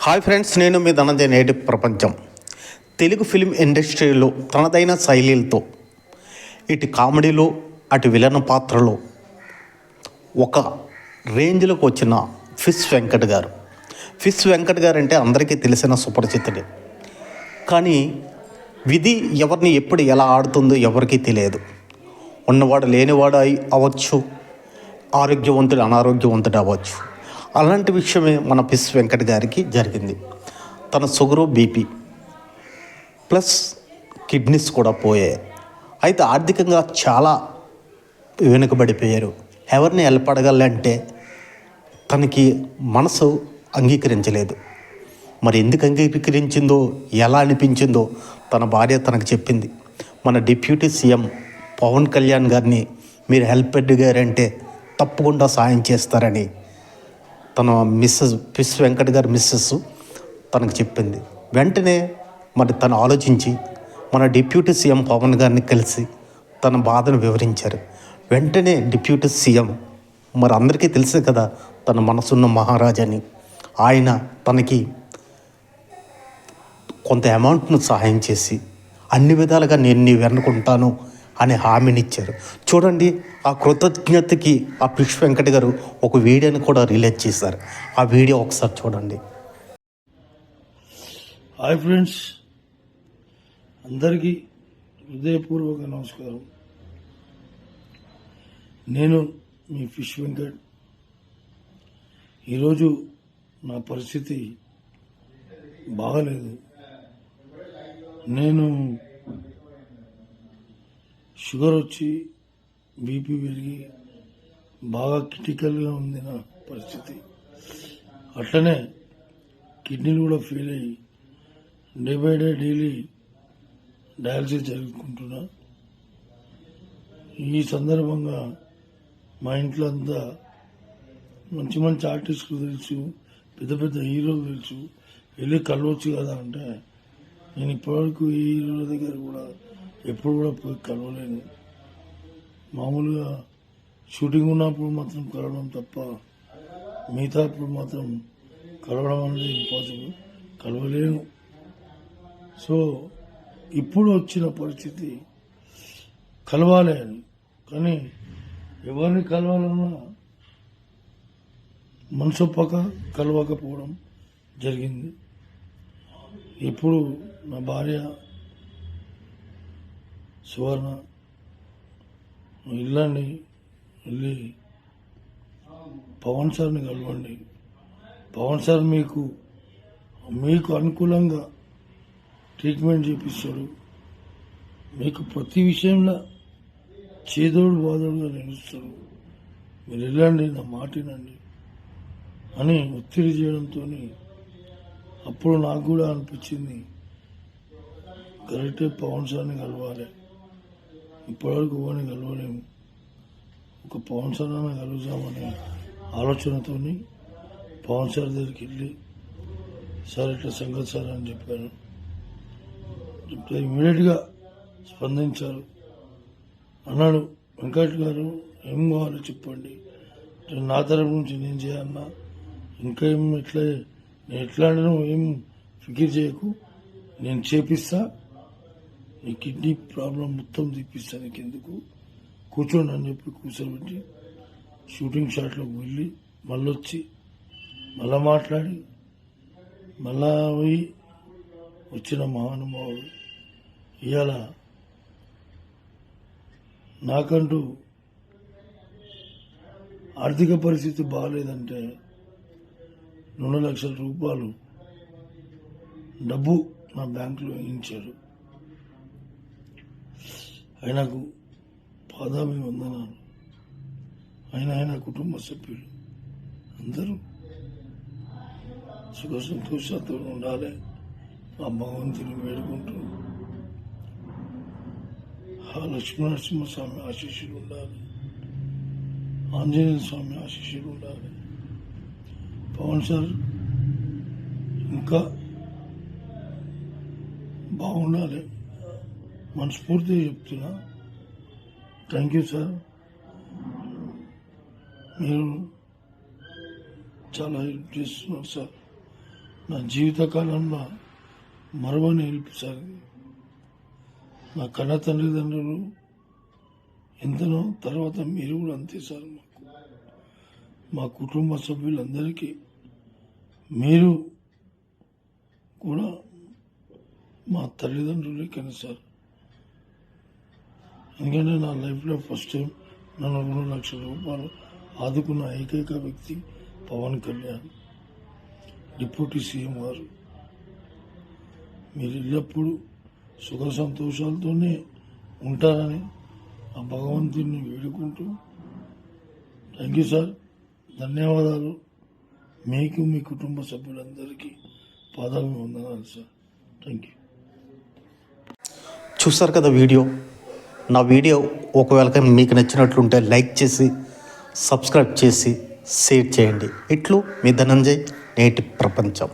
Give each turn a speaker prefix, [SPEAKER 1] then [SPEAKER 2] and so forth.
[SPEAKER 1] Hi friends నేను మీ ధనంజయ నేటి ప్రపంచం. తెలుగు ఫిలిం ఇండస్ట్రీలో తనదైన శైలిలతో ఇటు కామెడీలో అటు విలన పాత్రలో ఒక రేంజ్లోకి వచ్చిన ఫిష్ వెంకట్ గారు. ఫిష్ వెంకట్ గారు అంటే అందరికీ తెలిసిన సుపరిచితుడే. కానీ విధి ఎవరిని ఎప్పుడు ఎలా ఆడుతుందో ఎవరికీ తెలియదు. ఉన్నవాడు లేనివాడు అయి అవ్వచ్చు ఆరోగ్యవంతుడు అనారోగ్యవంతుడు అవ్వచ్చు. అలాంటి విషయమే మన పిస్ వెంకట్ గారికి జరిగింది. తన షుగరు బీపీ ప్లస్ కిడ్నీస్ కూడా పోయాయి. అయితే ఆర్థికంగా చాలా వెనుకబడిపోయారు. ఎవరిని ఎలపడగలంటే తనకి మనసు అంగీకరించలేదు. మరి ఎందుకు అంగీకరించిందో ఎలా అనిపించిందో తన భార్య తనకు చెప్పింది. మన డిప్యూటీ సీఎం పవన్ కళ్యాణ్ గారిని మీరు హెల్ప్ గారంటే తప్పకుండా సాయం చేస్తారని తన మిస్సెస్ పిస్ వెంకట్ గారి మిస్సెస్ తనకు చెప్పింది. వెంటనే మరి తను ఆలోచించి మన డిప్యూటీ సీఎం పవన్ గారిని కలిసి తన బాధను వివరించారు. వెంటనే డిప్యూటీ సీఎం మరి అందరికీ తెలిసే కదా తన మనసున్న మహారాజని. ఆయన తనకి కొంత అమౌంట్ను సహాయం చేసి అన్ని విధాలుగా నేను నీ వెనుకుంటాను అనే హామీనిచ్చారు. చూడండి ఆ కృతజ్ఞతకి ఆ పిష్ వెంకట గారు ఒక వీడియోని కూడా రిలీజ్ చేశారు. ఆ వీడియో ఒకసారి చూడండి.
[SPEAKER 2] Hi friends. అందరికీ హృదయపూర్వక నమస్కారం. నేను మీ ఫిష్ వెంకట్. ఈరోజు నా పరిస్థితి బాగలేదు. నేను షుగర్ వచ్చి బీపీ పెరిగి బాగా క్రిటికల్గా ఉంది నా పరిస్థితి. అట్లనే కిడ్నీలు కూడా ఫెయిల్ అయ్యి day by day daily dialysis జరుపుకుంటున్నా ఈ సందర్భంగా మా ఇంట్లో అంతా మంచి మంచి ఆర్టిస్టులు తెలుసు పెద్ద పెద్ద హీరోలు తెలుసు. వెళ్ళి కలవచ్చు కదా అంటే నేను ఇప్పటివరకు ఈ హీరోల దగ్గర కూడా ఎప్పుడు కూడా పోయి కలవలేను. మామూలుగా షూటింగ్ ఉన్నప్పుడు మాత్రం కలవడం తప్ప మిగతాప్పుడు మాత్రం కలవడం అనేది ఇంపాసిబుల్ కలవలేను. సో ఇప్పుడు వచ్చిన పరిస్థితి కలవాలి అని. కానీ ఎవరిని కలవాలన్నా మనసు పక్క కలవకపోవడం జరిగింది. ఇప్పుడు నా భార్య సువర్ణ నువ్వు వెళ్ళండి వెళ్ళి పవన్ సార్ని కలవండి. పవన్ సార్ మీకు మీకు అనుకూలంగా ట్రీట్మెంట్ చేపిస్తాడు. మీకు ప్రతి విషయంలో చేదోడు బాధోడుగా నిలుస్తాడు. మీరు వెళ్ళండి నా మాట వినండి అని ఒత్తిడి చేయడంతో అప్పుడు నాకు కూడా అనిపించింది కరెక్టే పవన్ సార్ని కలవాలి. ఇప్పటివరకు ఎవరిని కలవలేము ఒక పవన్ సార్ అన్న కలుగుతామనే ఆలోచనతో పవన్ సార్ దగ్గరికి వెళ్ళి సార్ ఇట్లా సంగతి సార్ అని చెప్పాను చెప్తే ఇమీడియట్గా స్పందించారు. అన్నాడు వెంకట్ గారు ఏం కావాలో చెప్పండి. నా తరపు నుంచి నేను చేయాలన్నా ఇంకా ఏం ఎట్లా నేను ఎట్లా ఏం ఫికర్ చేయకు. నేను చేపిస్తా. ఈ కిడ్నీ ప్రాబ్లం మొత్తం తీపిస్తానికి ఎందుకు కూర్చోండి అని చెప్పి కూర్చోబెట్టి షూటింగ్ షాట్లోకి వెళ్ళి మళ్ళీ వచ్చి మళ్ళా మాట్లాడి మళ్ళా పోయి వచ్చిన మహానుభావుడు ఇవాళ నాకంటూ ఆర్థిక పరిస్థితి బాగాలేదంటే రెండు లక్షల రూపాయలు డబ్బు నా బ్యాంకులో వేయించాడు ఆయనకు పాదాభివందనాలు ఆయన ఆయన కుటుంబ సభ్యులు. అందరూ సుఖ సంతోషాలతో ఉండాలి. ఆ భగవంతుని వేడుకుంటూ ఆ లక్ష్మీనరసింహస్వామి ఆశీస్సులు ఉండాలి. ఆంజనేయ స్వామి ఆశీస్సులు ఉండాలి. పవన్ సార్ ఇంకా బాగుండాలి. మనస్ఫూర్తిగా చెప్తున్నా. థ్యాంక్ యూ సార్ మీరు చాలా హెల్ప్ చేస్తున్నారు సార్ నా జీవితకాలంలో మరవని హెల్ప్ సార్ నా కన్న తల్లిదండ్రులు ఎంతనో తర్వాత మీరు కూడా అంతే సార్ మాకు. మా కుటుంబ సభ్యులందరికీ మీరు కూడా మా తల్లిదండ్రులే కానీ సార్ ఎందుకంటే నా లైఫ్లో ఫస్ట్ టైం నన్ను రెండు లక్షల రూపాయలు ఆదుకున్న ఏకైక వ్యక్తి పవన్ కళ్యాణ్. డిప్యూటీ సీఎం గారు. మీరు ఎల్లప్పుడూ సుఖ సంతోషాలతోనే ఉంటారని ఆ భగవంతుడిని వేడుకుంటూ థ్యాంక్ యూ సార్. ధన్యవాదాలు. మీకు మీ కుటుంబ సభ్యులందరికీ పాదాభివందనాలు సార్. Thank you.
[SPEAKER 1] చూస్తారు కదా వీడియో? నా వీడియో ఒకవేళ మీకు నచ్చినట్లుంటే లైక్ చేసి సబ్స్క్రైబ్ చేసి షేర్ చేయండి. ఇట్లు మీ ధనంజయ్ నేటి ప్రపంచం.